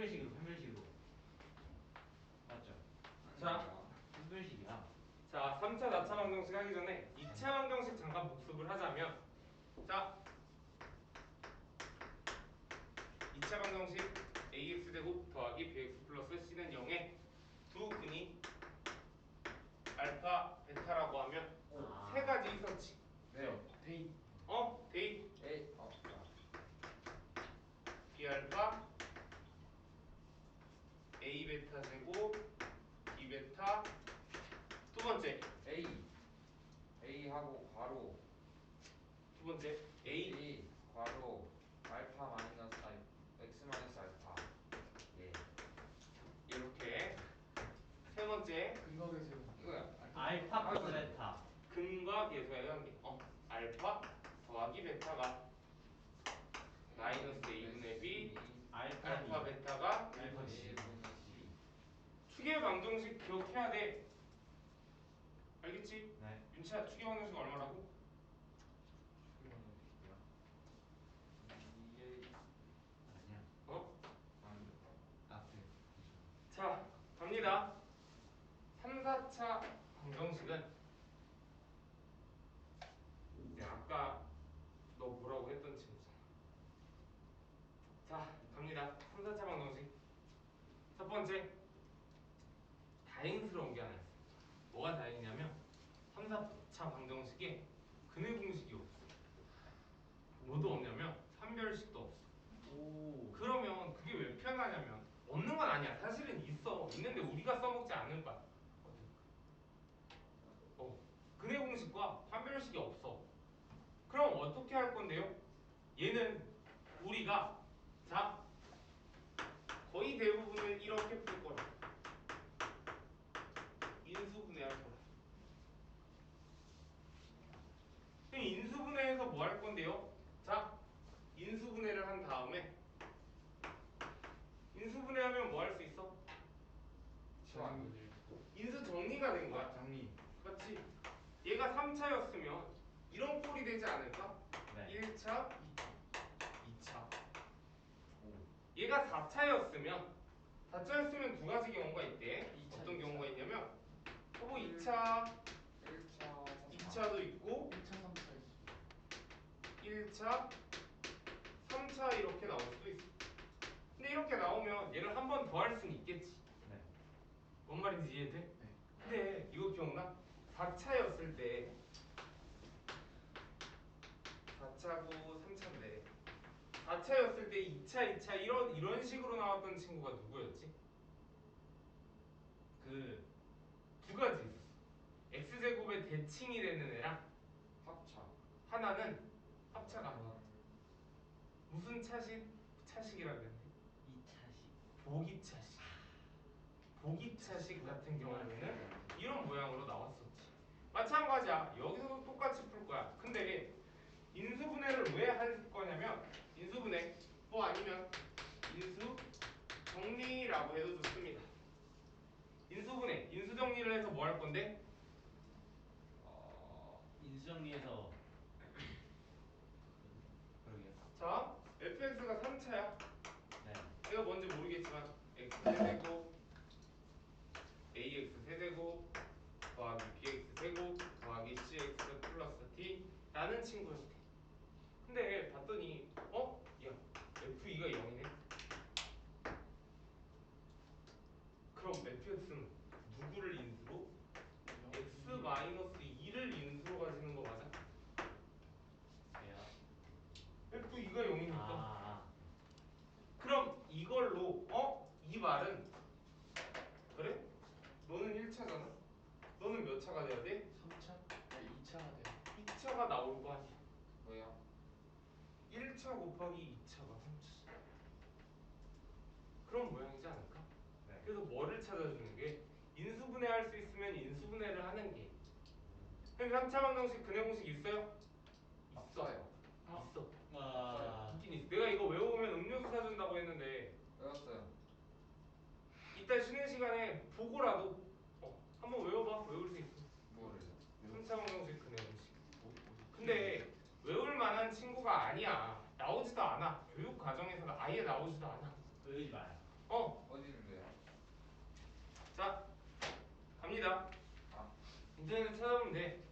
판별식으로 판별식으로 맞죠? 자. 판별식이야 자, 3차 나차 방 정식 하기 전에 2차 방 정식 잠깐 복습을 하자면 자 2차 방 정식 ax 제곱 더하기 bx 플러스 c는 0에 두 근이 알파, 베타라고 하면 아. 세 가지 이성치 네. 데이. 어? 데이, 에이. 어. B알파 A 베타 제곱 B 베타 두 번째 A. A 하고 괄호. 두 번째 A A 괄호 알파 마이너스 알 x 마이너스 알파. 예. 이렇게 세 번째 이거야. 알파 플러스 베타 근과 계수의 관계 어 알파 더하기 베타가 마이너스 A분의 B 알파 알파 베타가 알파 B. A 분의 C. 추계 방정식 기억해야 돼 알겠지? 네 윤채야 추계 방정식 얼마라고? 이게 아니야 어? 아니. 앞에 자, 갑니다. 3, 4차 방정식은 이제 아까 너 뭐라고 했던 친구잖아. 자, 갑니다. 3, 4차 방정식. 첫 번째, 다행스러운 게 하나 있어. 뭐가 다행이냐면 3, 4차 방정식에 근의 공식이 없어. 뭐도 없냐면 산별식도 없어. 오 그러면 그게 왜 편하냐면 없는 건 아니야. 사실은 있어. 있는데 우리가 써먹지 않을 거야. 어. 근해 공식과 판별식이 없어. 그럼 어떻게 할 건데요? 얘는 우리가 자 거의 대부분을 이렇게 풀 거라. 인수분해할 거라. 그럼 인수분해해서 뭐 할 건데요? 자 인수분해를 한 다음에 인수분해하면 뭐 할 수 있어? 시원. 인수 정리가 된 거야. 정리 맞지? 얘가 3차였으면 이런 꼴이 되지 않을까? 네 1차, 2차. 오. 얘가 4차였으면 4차였으면 두 가지 경우가 있대. 이차, 어떤. 경우가 있냐면 뭐 2차, 1차. 2차도 있고 1차 3차 1차, 3차 이렇게 나올 수도 있어. 근데 이렇게 나오면 얘를 한 번 더 할 수는 있겠지. 네. 뭔 말인지 이해돼? 네. 근데 이거 기억나? 4차였을 때 4차고 3차인데 4차였을 때 2차, 2차 이런 이런 식으로 나왔던 친구가 누구였지? 그 두 가지 있었어. x제곱의 대칭이 되는 애랑 합차. 하나는 합차가 무슨 차식? 차식이라 그랬네. 2차식 보기차식. 보기차식 같은 경우에는 이런 모양으로 나왔었지. 마찬가지야. 여기서도 똑같이 풀 거야. 근데 인수분해를 왜 할 거냐면 인수분해 뭐 아니면 인수 정리 라고 해도 좋습니다. 인수분해, 인수정리를 해서 뭐 할 건데? 어. 인수정리에서 그러게요 자, fx가 3차야. 네 내가 뭔지 모르겠지만 x 세제곱 ax 세제곱 더하기 bx 세곱 더하기 cx 플러스 t라는 친구였대. 근데 봤더니 어? 야 f2가 0이네. 그럼 fx는 누구를 인수로? x 마이너스 2를 인수로 가지는 거 맞아? 왜요? f2가 0이니까 아 그럼 이걸로 어? 이 말은 그래? 너는 1차잖아? 너는 몇 차가 돼야 돼? 3차? 네 2차가 돼요 2차가 나올 거 아니야 뭐야? 1차 곱하기 2차가 3차 그런 모양이지 않을까? 네. 그래서 뭐를 찾아주는 게 인수분해 할 수 있으면 인수분해를 하는 게 그럼 3차 방정식 근해 공식 있어요? 없어요. 아. 있어 와 있긴 있어 내가 이거 외우면 음료수 사준다고 했는데. 이따 쉬는 시간에 보고라도 어, 한번 외워봐. 외울 수 있어. 뭐를? 3차 방정식 근해 공식 근데 외울 만한 친구가 아니야. 나오지도 않아. 교육 과정에서는 아예 나오지도 않아. 외우지 마요 어자 갑니다. 아. 인터넷 찾아보면 돼.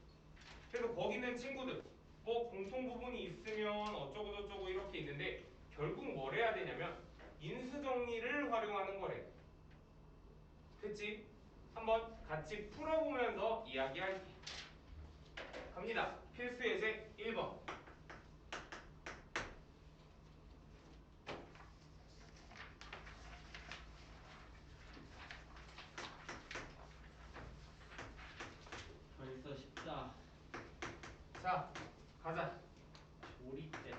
그래서 거기 있는 친구들. 뭐 공통 부분이 있으면 어쩌고 저쩌고 이렇게 있는데 결국 뭘 해야 되냐면 인수 정리를 활용하는 거래. 그치? 한번 같이 풀어보면서 이야기할게. 갑니다. 필수 예제 1번. 벌써 쉽다. 자, 가자. 조립제법.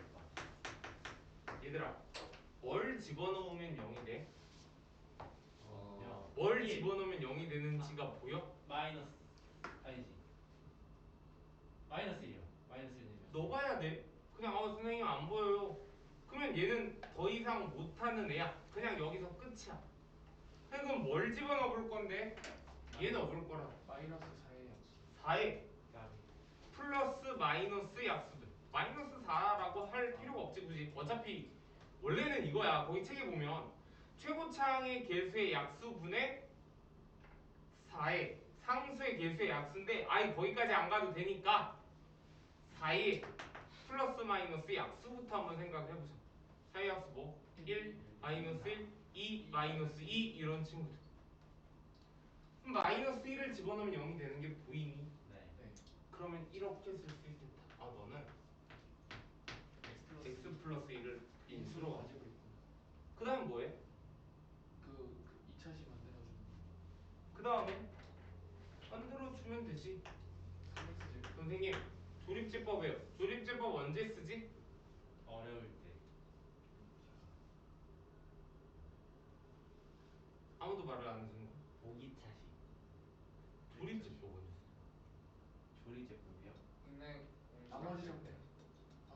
얘들아, 뭘 집어넣으면 0이 돼? 어. 뭘 일. 집어넣으면 0이 되는지가 보여? 마이너스 아니지. 마이너스 1이요. 마이너스 1이면. 너 봐야 돼. 그냥 어 선생님 안 보여요. 그러면 얘는 더 이상 못하는 애야. 그냥 여기서 끝이야. 그럼 뭘 집어넣어 볼 건데? 얘 넣어볼 거라. 마이너스 4의 약수 4에 까비. 플러스 마이너스 약수들. 마이너스 4라고 할 필요가 없지 굳이. 어차피 원래는 이거야. 거기 책에 보면 최고차항의 개수의 약수분의 4의 상수의 개수의 약수인데 아예 거기까지 안 가도 되니까 4의 플러스 마이너스 약수부터 한번 생각해 보자. 4의 약수 뭐? 1 마이너스 1, 2 마이너스 2 이런 친구들. 그럼 마이너스 1을 집어넣으면 0이 되는 게 보이니? 네. 네 그러면 이렇게 쓸 수 있겠다. 아 너는 X x 플러스 1을 인수로 가지고 있구나 그 다음 뭐해? 그, 그 2차식 만들어주는 그 다음에 만들어주면 되지. 3X제곱 선생님 조립제법이에요. 조립제법 언제 쓰지? 어려울 때. 아무도 말을 안 해주는 거. 보기 차식. 조립제법은 조립제법이요. 근데 음, 나머지 삼- 좀 돼. 아,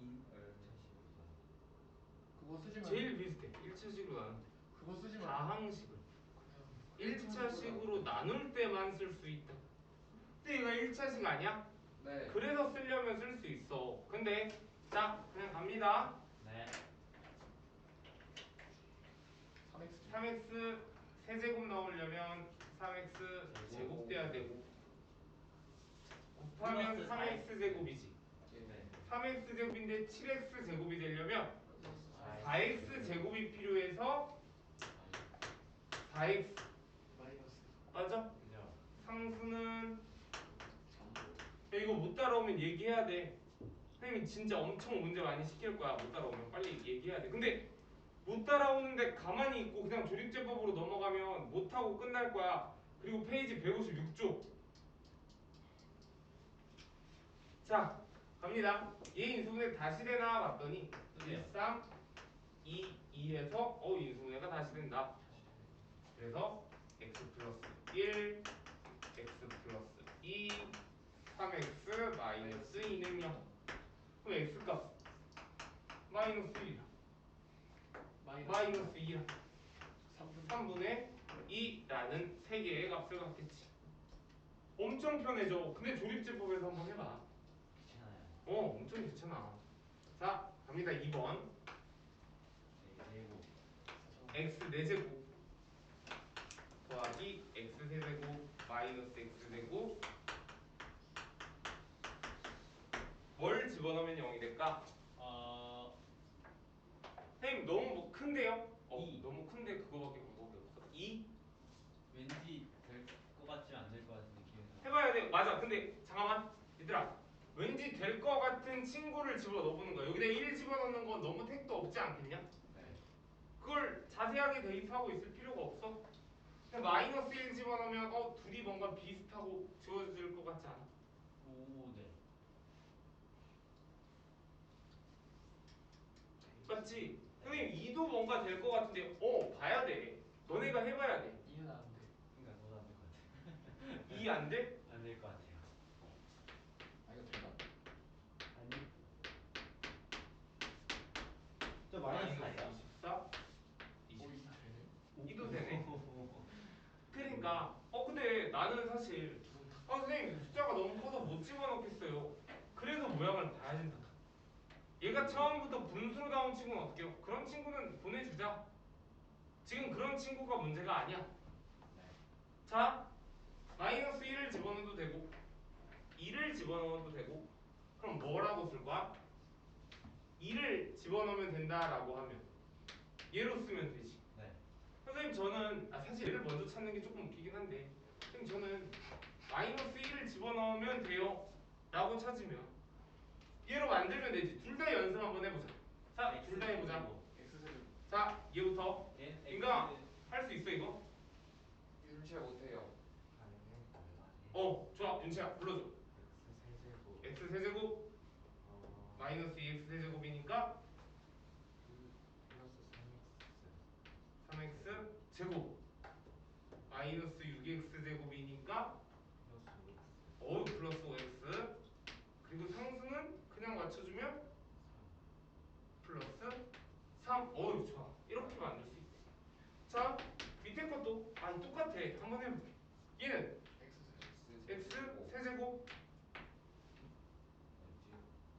아니, 인 어, 그거 쓰지 마 제일 비슷해. 1차식으로 나눈 그거 쓰지 마 다항식을 그냥 1차식으로 나눌 때만 쓸 수 있다. 근데 얘가 1차식 아니야? 네. 그래서 쓰려면 쓸 수 있어. 근데 자 그냥 갑니다. 네. 3X 3x 세제곱 나오려면 3x 제곱 돼야 되고 곱하면 플러스 3x 제곱이지. 네. 3x 제곱인데 7x 제곱이 되려면 아, 4x 제곱이 필요해서 4x 마이너스 맞아? 상수는 3 야, 이거 못 따라오면 얘기해야 돼. 선생님이 진짜 엄청 문제 많이 시킬 거야. 못 따라오면 빨리 얘기해야 돼. 근데 못 따라오는데 가만히 있고 그냥 조립제법으로 넘어가면 못하고 끝날 거야. 그리고 페이지 156쪽. 자, 갑니다. 얘 인수분해 다시 되나 봤더니 그래요. 1, 3, 2, 2에서 어 인수분해가 다시 된다. 그래서 x 플러스 1, x 플러스 2, 3x 마이너스 2는 0. 그럼 x 값 마이너스 1이야. 마이너스 마이너스 2야. 3분 3분의 2라는 세 개의 값을 갖겠지. 엄청 편해져. 근데 조립제법에서 한번 해봐. 귀찮아요. 어, 엄청 귀찮아. 자, 갑니다. 2번. 네. 그리고 x 4제곱 더하기 x 세제곱 마이너스 x 제곱 뭘 집어넣으면 0이 될까? 어 선생님 너무 뭐 큰데요? 어, 이. 너무 큰데 그거밖에 방법이 없어 2? 왠지 될것안될것 같은 느낌이 나. 해봐야 돼 맞아 근데 잠깐만 얘들아 왠지 될 것 같은 친구를 집어넣어보는 거야 여기다 1 집어넣는 건 너무 택도 없지 않겠냐? 네. 그걸 자세하게 대입하고 있을 필요가 없어 마이너스 1 집어넣으면 어 둘이 뭔가 비슷하고 지워질 것 같지 않아? 오 네. 맞지? 선생님 2도 뭔가 될 것 같은데 어 봐야 돼 너네가 해봐야 돼 2는 안 돼 그러니까 너도 안될 것 같아. 2 안 돼? 안 될 것 같아요. 아 이거 되나? 아니. 저 마이너스 4야. 24 오 20 2 되네 이도 되네. 그러니까 어 근데 나는 사실 아 선생님 숫자가 너무 커서 못 집어넣겠어요 그래서 모양을 봐야 된다 얘가 처음부터 분수로 나온 친구는 해요? 그런 친구는 보내주자 지금 그런 친구가 문제가 아니야. 네. 자, 마이너스 1을 집어넣어도 되고 2를 집어넣어도 되고 그럼 뭐라고 쓸 거야? 2를 집어넣으면 된다라고 하면 얘로 쓰면 되지. 네. 선생님 저는 아, 사실 얘를 먼저 찾는 게 조금 웃기긴 한데 선생님 저는 마이너스 1을 집어넣으면 돼요. 라고 찾으면 얘로 만들면 되지. 둘 다 연습 한번 해보자. 자 둘 다 해보자. 자 얘부터. N, 인가? 할 수 있어 이거? 윤채 못해요. 어 좋아. 윤채야 불러줘. 세제곱. X 세제곱. 어, 마이너스 2x 세제곱이니까 플러스 3x 제곱 마이너스 6x 제곱이니까 어 플러스 5x 그리고 상수는 그냥 맞춰주면 플러스 3 어우 좋아. 이렇게 만들 수 있대 자 밑에 것도 아니 똑같아. 한번 해볼게. 얘는 X세제곱. X 세제곱.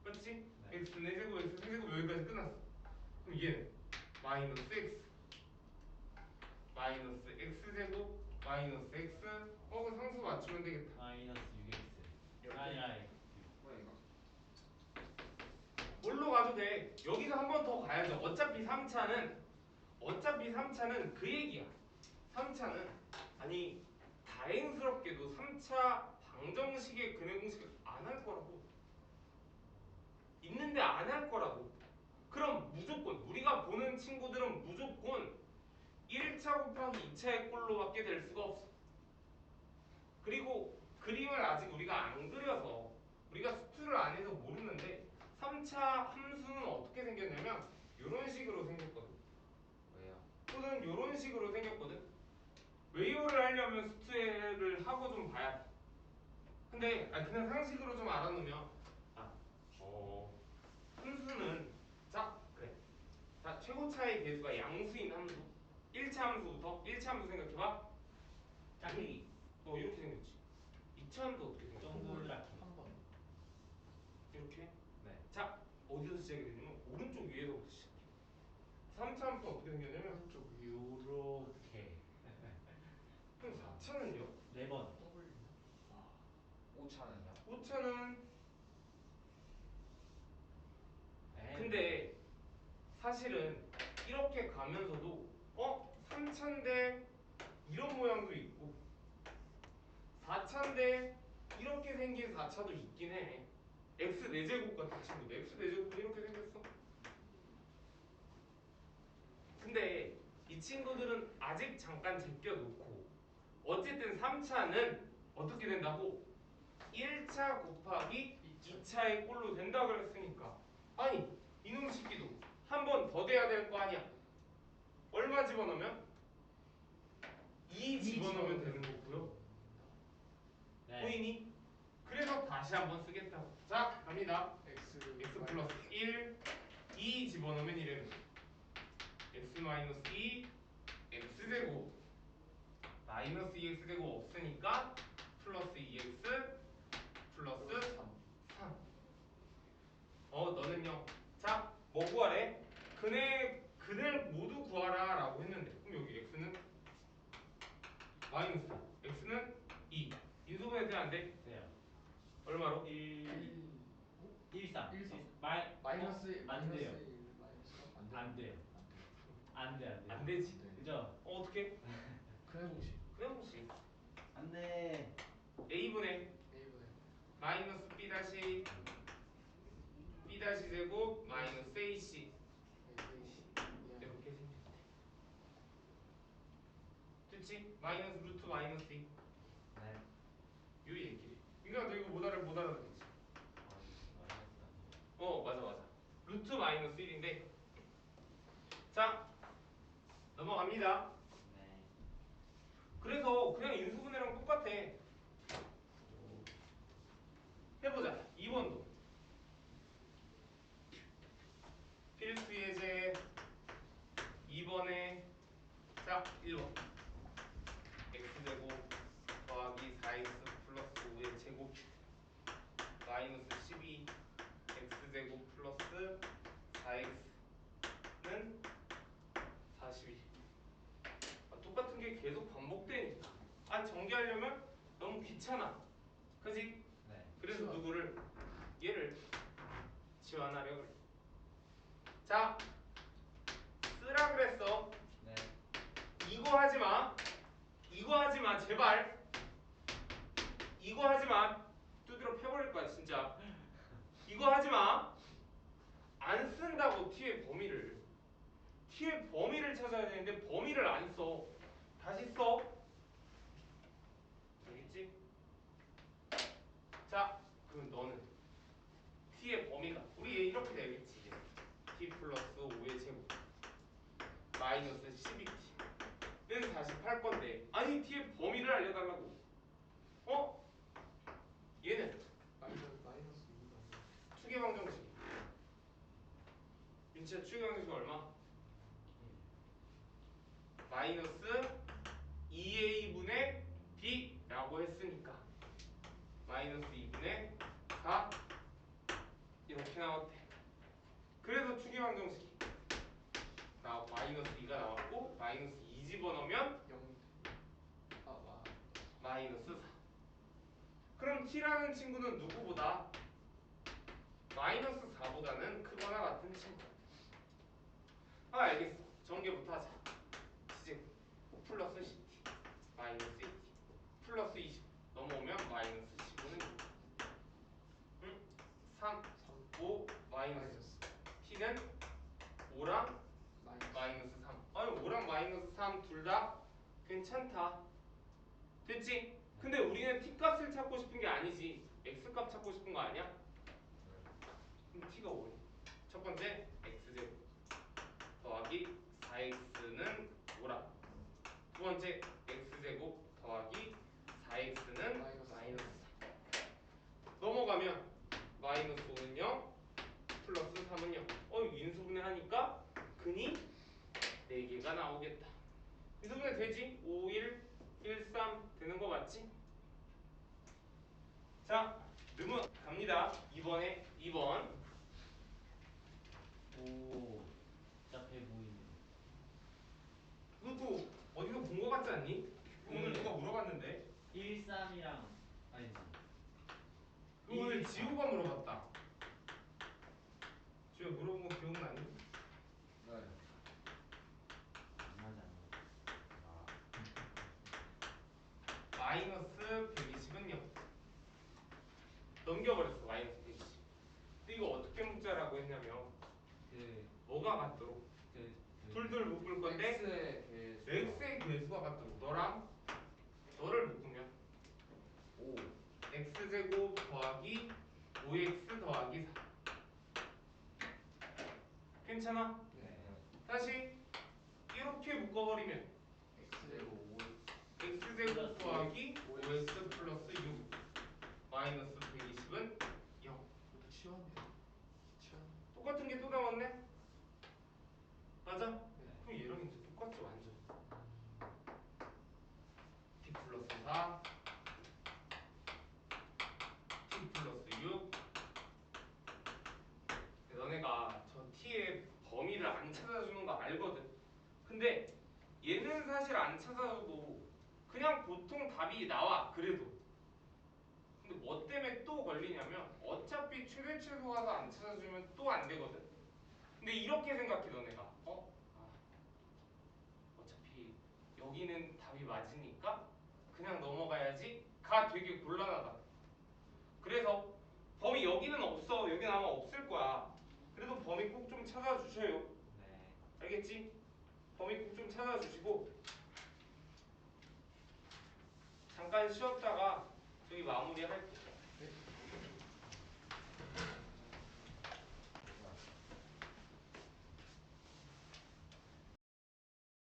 맞지? 네. x 4제곱 x 세제곱 여기까지 끝났어. 그럼 얘는 마이너스 x. 마이너스 x 제곱 마이너스 x. 어 그럼 상수 맞추면 되겠다. 마이너스 6x 이렇게. 아니 아니 뭐야 이거? 뭘로 가도 돼. 여기서 한 번 더 가야죠. 어차피 3차는 어차피 3차는 그 얘기야. 3차는 아니 다행스럽게도 3차 방정식의 근해 공식을 안 할 거라고. 있는데 안 할 거라고. 그럼 무조건 우리가 보는 친구들은 무조건 1차 곱하기 2차의 꼴로 밖에 될 수가 없어. 그리고 그림을 아직 우리가 안 그려서 우리가 수투를 안 해서 모르는데 3차 함수는 어떻게 생겼냐면 이런 식으로 생겼거든 왜요? 또는 이런 식으로 생겼거든. 외우를 하려면 수트를 하고 좀 봐야 돼. 근데 아니, 그냥 상식으로 좀 알아놓으면 아, 어, 함수는 자 그래. 자 최고차의 개수가 양수인 함수. 1차 함수부터 1차 함수 생각해봐. 짝대기 어 이렇게 생겼지. 2차 함수 어떻게 한번 이렇게. 네 자 어디서 시작이 되냐면 오른쪽 위에서부터 시작해. 3차 함수 어떻게 생겼냐면 오른쪽 위 요렇게 그럼 4차는요? 네번 W 5차는요? 5차는 근데 사실은 이렇게 가면서도 어? 3차인데 이런 모양도 있고 4차인데 이렇게 생긴 4차도 있긴 해 x 4제곱 같은 친구도 x 4제곱도 이렇게 생겼어 근데 이 친구들은 아직 잠깐 제껴놓고 어쨌든 3차는 어떻게 된다고? 1차 곱하기 2차의 꼴로 된다 그랬으니까. 아니 이놈 새끼도 한 번 더 돼야 될 거 아니야. 얼마 집어넣으면? 2 집어넣으면 되는 거고요. 네. 보이니? 그래서 다시 한번 쓰겠다고. 자 갑니다. X x 플러스 1 2 집어넣으면 이래는 마이너스 2 x 제곱 마이너스 2x 제곱 없으니까 플러스 2x 플러스 3 3. 어 너는요. 자, 뭐 구하래? 근해 근을 모두 구하라 라고 했는데 그럼 여기 x는 마이너스 x는 2. 인수분해 돼야 안 돼? 돼요 얼마로? 1 1 1 3일 삼. 마이 마이너스 어, 안 돼요. 안 돼요 안 되지. 그죠 어 어떻게? 그래 공식 그냥 혹시 안돼 a분의 A분의 마이너스 b 다시 b 다시 제곱 마이너스 ac A 이렇게 생겼대. 됐지? 마이너스 루트 마이너스 2. 네요 얘기. 그러니까 너 이거 못 알아 못 알아듣지. 어 맞아 맞아. 루트 마이너스 1인데. 자 넘어갑니다. 네 그래서 그냥 인수분해랑 똑같아. 해보자. 2번도. 필수 예제 2번에 자 1번 x제곱 더하기 4x 플러스 5의 제곱 마이너스 12 x제곱 플러스 4x는 42 게 계속 반복되니까. 아 전개하려면 너무 귀찮아. 그지? 네. 그래서 지원. 누구를 얘를 지원하려 그래. 자 쓰라 그랬어. 네. 이거 하지 마. 이거 하지 마 제발. 이거 하지 마. 두드려 패버릴 거야 진짜. 이거 하지 마. 안 쓴다고 t의 범위를. t의 범위를 찾아야 되는데 범위를 안 써. 다시 써. 알겠지? 자, 그럼 너는 t의 범위가 우리 얘 이렇게 되겠지. 이제. t 플러스 5의 제곱 마이너스 12t는 다시 팔 건데 아니 t의 범위를 알려달라고. 어? 얘는 마이너스 마이너스 2가 추계방 정식. 윤치야 추계방 정식 얼마? 마이너스 2a분의 b라고 했으니까 마이너스 2분의 4 이렇게 나왔대. 그래서 추계방 정식이 나 마이너스 2가 나왔고 마이너스 2 집어넣으면 0. 아 와. 마이너스 4. 그럼 t라는 친구는 누구보다 마이너스 4보다는 크거나 같은 친구. 아 알겠어. 전개부터 하자. 지금 플러스 10t 마이너스 2t 플러스 20 넘어오면 마이너스 15는 6. 응? 3, 5 마이너스 t는 5랑 마이너스 마이너스 3. 아니 5랑 마이너스 3 둘 다 괜찮다. 됐지? 근데 우리는 t 값을 찾고 싶은 게 아니지. x 값 찾고 싶은 거 아니야? 그럼 t가 5니. 첫 번째 x제곱 더하기 4x는 5라. 두 번째 x제곱 더하기 4x는 마이너스 마이너스 4. 넘어가면 마이너스 5는 0 플러스 3은 0. 어 인수분해 하니까 근이 4개가 나오겠다. 인수분해 되지? 5, 1, 1, 3 되는 거 맞지? 자, 느무 갑니다. 2번에 2번. 오. 복잡해 보이네. 그것도 어디서 본 거 같지 않니? 오늘 네. 누가 물어봤는데. 1, 3이랑 아니지. 그 오늘 일, 지우가 물어봤다. 지우가 물어본 거 기억나니? 네. 안 맞아. 아, 마이너스 120은 0. 넘겨버렸어 마이너스 120. 근데 이거 어떻게 묶자라고 했냐면 그, 뭐가 같도록 그, 그 둘둘 묶을 건데 x의 개수 x의 개수가 같도록 너랑 너를 묶으면 5 x제곱 더하기 5x 더하기 4 괜찮아? 네. 다시 이렇게 묶어버리면 x제곱 5 x제곱 더하기 5x 플러스 6 마이너스 120은 0 이것도 치웠네. 치웠네. 똑같은 게 또 나왔네? 맞아? 네. 그럼 얘랑 이제 똑같지 완전 t 플러스 4 t 플러스 6 너네가 저 t의 범위를 안 찾아주는 거 알거든 근데 얘는 사실 안 찾아줘도 그냥 보통 답이 나와 그래도 근데 뭐 때문에 또 걸리냐면 어차피 가서 안 찾아주면 또 안 되거든. 근데 이렇게 생각해 너네가. 어? 아, 어차피 여기는 답이 맞으니까 그냥 넘어가야지. 가 되게 곤란하다. 그래서 범위 여기는 없어. 여기는 아마 없을 거야. 그래도 범위 꼭 좀 찾아주셔요. 네. 알겠지? 범위 꼭 좀 찾아주시고. 잠깐 쉬었다가 저기 마무리할게